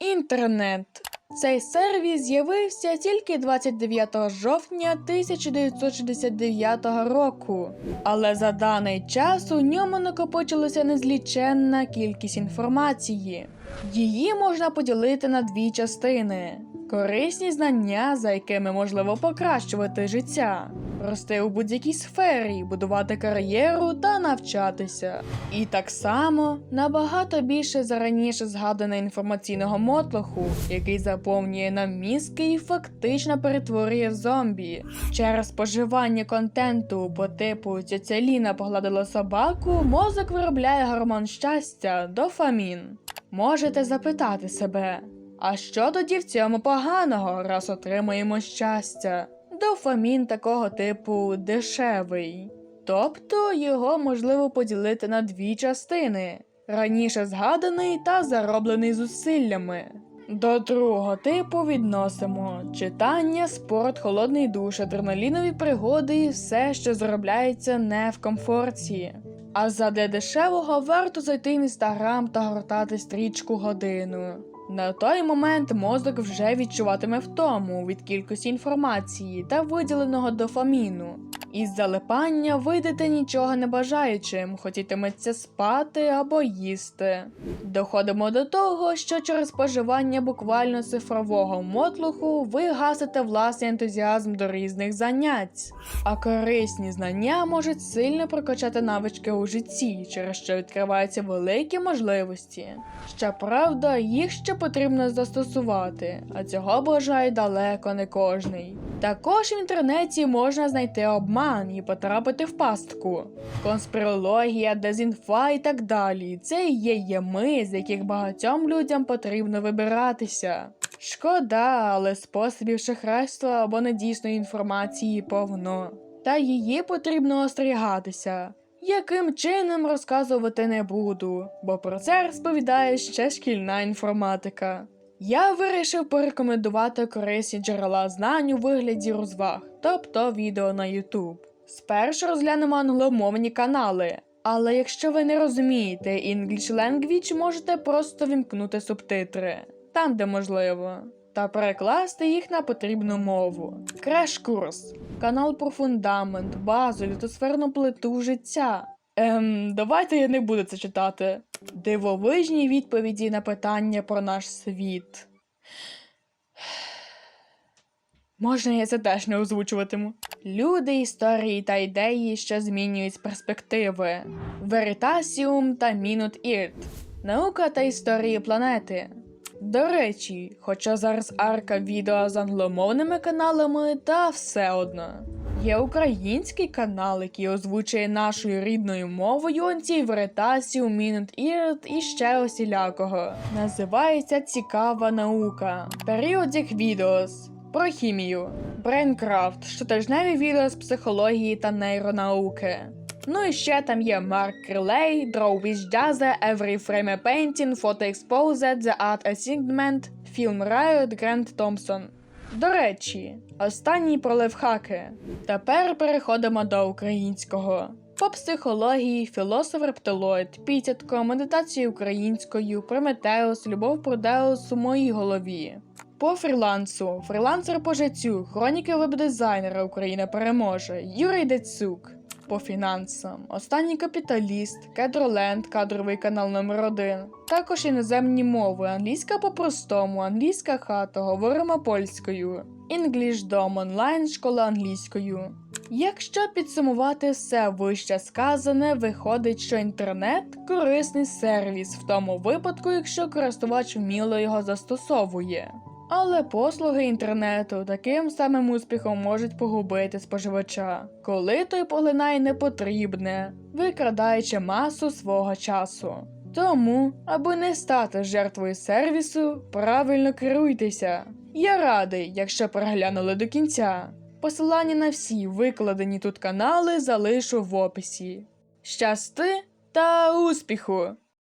Інтернет. Цей сервіс з'явився тільки 29 жовтня 1969 року, але за даний час у ньому накопичилася незліченна кількість інформації. Її можна поділити на дві частини: корисні знання, за якими можливо покращувати життя, рости у будь-якій сфері, будувати кар'єру та навчатися. І так само набагато більше за раніше згадане інформаційного мотлоху, який заповнює нам мізки і фактично перетворює в зомбі. Через споживання контенту по типу «Тьотя Ліна погладила собаку, мозок виробляє гормон щастя дофамін. Можете запитати себе, а що тоді в цьому поганого, раз отримуємо щастя? Дофамін такого типу дешевий. Тобто його можливо поділити на дві частини: раніше згаданий та зароблений зусиллями. До другого типу відносимо читання, спорт, холодний душ, адреналінові пригоди і все, що заробляється не в комфорті. А задля дешевого варто зайти в інстаграм та гортати стрічку годину. На той момент мозок вже відчуватиме втому від кількості інформації та виділеного дофаміну. Із залипання вийдете нічого не бажаючим, хотітиметься спати або їсти. Доходимо до того, що через споживання буквально цифрового мотлуху ви гасите власний ентузіазм до різних занять. А корисні знання можуть сильно прокачати навички у житті, через що відкриваються великі можливості. Щоправда, їх ще потрібно застосувати, а цього бажає далеко не кожний. Також в інтернеті можна знайти обман і потрапити в пастку. Конспірологія, дезінфа і так далі. Це і є ями, з яких багатьом людям потрібно вибиратися. Шкода, але способів шахрайства або недійсної інформації повно. Та її потрібно остерігатися. Яким чином розказувати не буду, бо про це розповідає ще шкільна інформатика. Я вирішив порекомендувати корисні джерела знань у вигляді розваг, тобто відео на YouTube. Спершу розглянемо англомовні канали, але якщо ви не розумієте English Language, можете просто вімкнути субтитри там, де можливо, та перекласти їх на потрібну мову. Креш-курс, канал про фундамент, базу, літосферну плиту життя. Ем, давайте я не буду це читати. Дивовижні відповіді на питання про наш світ. Можна я це теж не озвучуватиму. Люди, історії та ідеї, що змінюють перспективи. Veritasium та Minute Earth. Наука та історії планети. До речі, хоча зараз арка відео з англомовними каналами, та все одно. Є український канал, який озвучує нашою рідною мовою антиверитасію, Minute Earth і ще усілякого. Називається Цікава наука. Періодик відеос. Про хімію, Брейнкрафт, щотижневі відео з психології та нейронауки. Ну і ще там є Марк Крилей, Draw with Jazz, Every Frame a Painting, Photo Exposed, The Art Assignment, Film Riot, Грент Томпсон. До речі, останній про левхаки. Тепер переходимо до українського. По психології, філософ рептилоїд, Пітятко, медитації українською, Прометеус, Любов Продеус у моїй голові. По фрілансу, фрілансер по життю, хроніки веб-дизайнера Україна переможе, Юрій Децюк. По фінансам, останній капіталіст, Кедроленд, кадровий канал номер 1 Також іноземні мови, англійська по-простому, англійська хата, говоримо польською, Dom онлайн, школа англійською. Якщо підсумувати все вище сказане, виходить, що інтернет корисний сервіс. В тому випадку, якщо користувач вміло його застосовує. Але послуги інтернету таким самим успіхом можуть погубити споживача, коли той поглинає непотрібне, викрадаючи масу свого часу. Тому, аби не стати жертвою сервісу, правильно керуйтеся. Я радий, якщо переглянули до кінця. Посилання на всі викладені тут канали залишу в описі. Щасти та успіху!